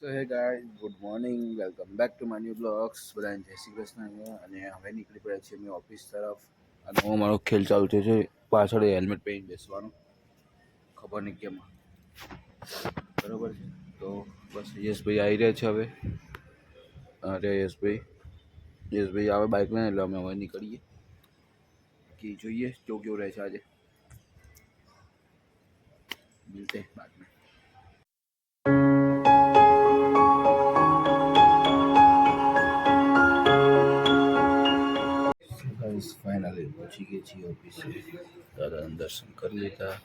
તો hey guys good morning welcome back to my new blogs બધાને જય શ્રી કૃષ્ણ. અને હવે નીકળી પડ્યા છીએ અમે ઓફિસ તરફ. અને હું મારો ખેલ ચાલુ થયો છે. પાછળ હેલ્મેટ પહેરીને બેસવાનું. ખબર નહીં કેમ. બરાબર છે. તો બસ યશભાઈ આવી રહ્યા છે હવે. અરે યશભાઈ. યશભાઈ આવે બાઇક લઈને, એટલે અમે હવે નીકળીએ. કે જોઈએ, જો કેવું રહે છે આજે. મિલતે हैं ગઈ છીએ ઓફિસે દાદાના દર્શન કરી લીધા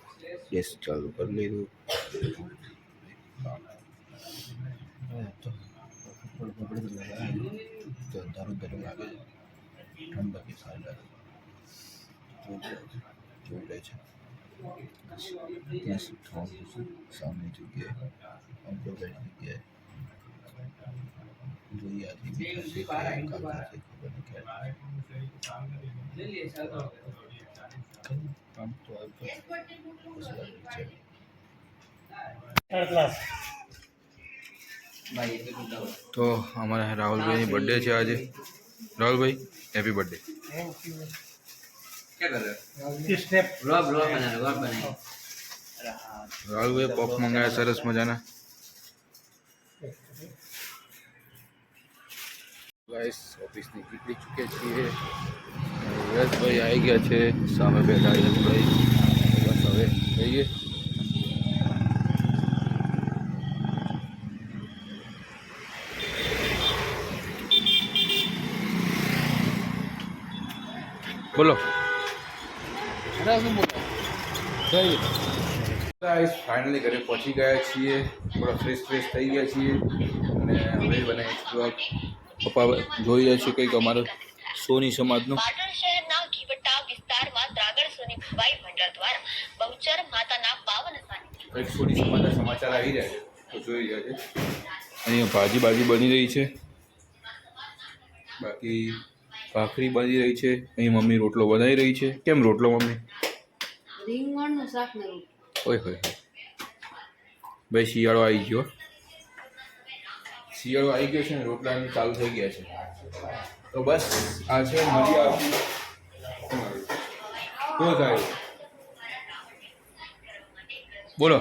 યસ ચાલુ કરી લીધું હવે તો બપોર બપોર તો અંધારું અંધારું લાગે છે ઠંડક એ સારી લાગે જોઈ રહે છે ત્યાં શિફ્ટ થવાનું છે સામે જગ્યાએ અંકલભાઈ જગ્યાએ જોઈએ આજે બી થશે કે કાલ થશે ખબર નહીં ક્યારે કામ તો આવતો પછી આગળ વિચાર તો અમારા રાહુલભાઈની બર્થડે છે આજે રાહુલભાઈ હેપી બર્થડે क्या कर रहे स्टेप हो ब्लॉग ब्लॉग बना रहे ब्लॉग बनाए રાહુલભાઈ પફ મંગાવ્યા સરસ મજાના ગાઈસ ઓફિસ નીકળી ચૂક્યા છીએ યશભાઈ આવી ગયા છે, સામે બેઠા યશભાઈ બસ હવે જઈએ બોલો. ફાઇનલી ઘરે પહોંચી ગયા છીએ. થોડા ફ્રેશ ફ્રેશ થઈ ગયા છીએ. અને હવે બને પપ્પા જોઈ રહ્યા છીએ કંઈક અમારો સોની સમાજનું. વિસ્તારમાં દ્રાગડ સોનીભાઈ મંડળ દ્વારા બહુચર માતાના પાવન સ્થાને. કંઈક સોની સમાચાર સમાચાર આવી રહ્યા છે. તો જોઈ રહ્યા છે. અહીંયા ભાજી બાજી બની રહી છે. બાકી ભાખરી બની રહી છે. અહીં મમ્મી રોટલો બનાવી રહી છે. કેમ રોટલો મમ્મી? રીંગણનું શાક ને રોટલી. ઓય હોય ભાઈ શિયાળો આવી ગયો. શિયાળો આવી ગયો છે ને રોટલાની ચાલુ થઈ ગયા છે. તો બસ આ છે મળી આવતી શું થાય? બોલો.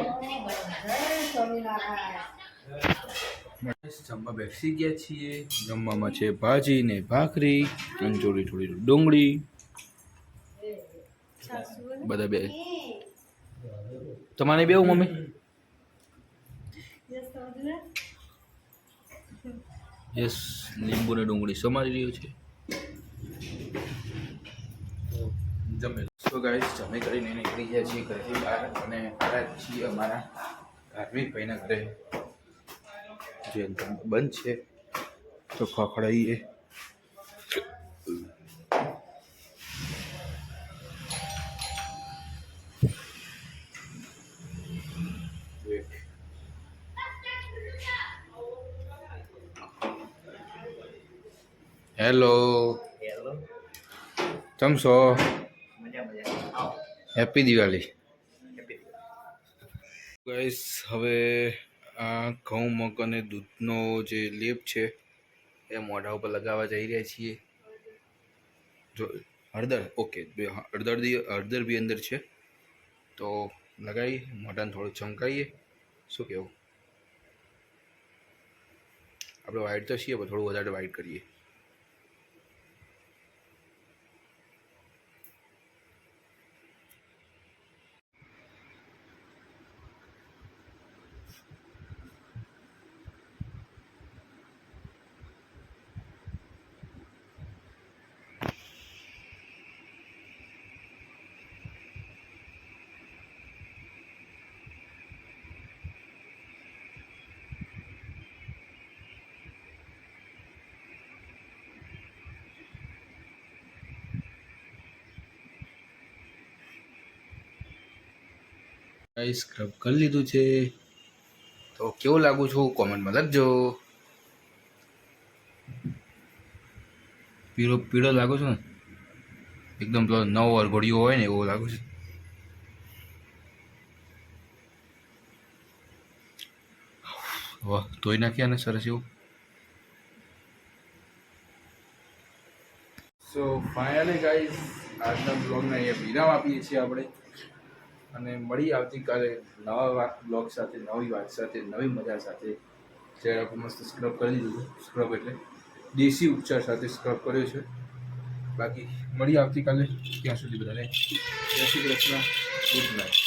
જમવા બેસી ગયા છીએ. જમવામાં છે ભાજી ને ભાખરી થોડી થોડી ડુંગળી. બધા બે. તમારે બેવું મમ્મી? યસ લીંબુ ને ડુંગળી સમારી રહ્યો છે. જમી. તો ગાઈસ જમી કરીને નીકળી ગયા છીએ ઘરેથી બહાર અને આવ્યા છીએ અમારા ધાર્મિક ભાઈના ઘરે. જે બંધ છે તો ખોખડાઈએ. હેલો હેલો કેમ છો? હેપી દિવાળી ગાઈસ હવે આ ઘઉં, મગ અને દૂધનો જે લેપ છે, એ મોઢા ઉપર લગાવવા જઈ રહ્યા છીએ. જો, હળદર? ઓકે હળદર હળદર બી અંદર છે. તો લગાવી મોઢાને થોડું ચમકાવીએ શું કહેવું? આપણે વાઇટ તો છીએ, પણ થોડું વધારે વાઇટ કરીએ. ગાઈસ સ્ક્રબ કરી લીધું છે. તો કેવું લાગુ છું? કોમેન્ટમાં લખજો. પીળો પીળો લાગુ છું? એકદમ પેલો નવો અરઘોડિયો હોય ને એવો લાગુ છે. વાહ, ધોઈ નાખ્યા ને સરસ એવું. સો ફાઇનલી ગાઈઝ આજના બ્લોગને અહીંયા વિરામ આપીએ છીએ આપણે. અને મળી આવતીકાલે નવા બ્લોગ સાથે, નવી વાત સાથે, નવી મજા સાથે. ચહેરા પર મસ્ત સ્ક્રબ કરી દીધું સ્ક્રબ એટલે દેશી ઉપચાર સાથે સ્ક્રબ કર્યો છે. બાકી મળી આવતીકાલે ત્યાં સુધી બધાને જય શ્રી કૃષ્ણ, ગુડ નાઇટ.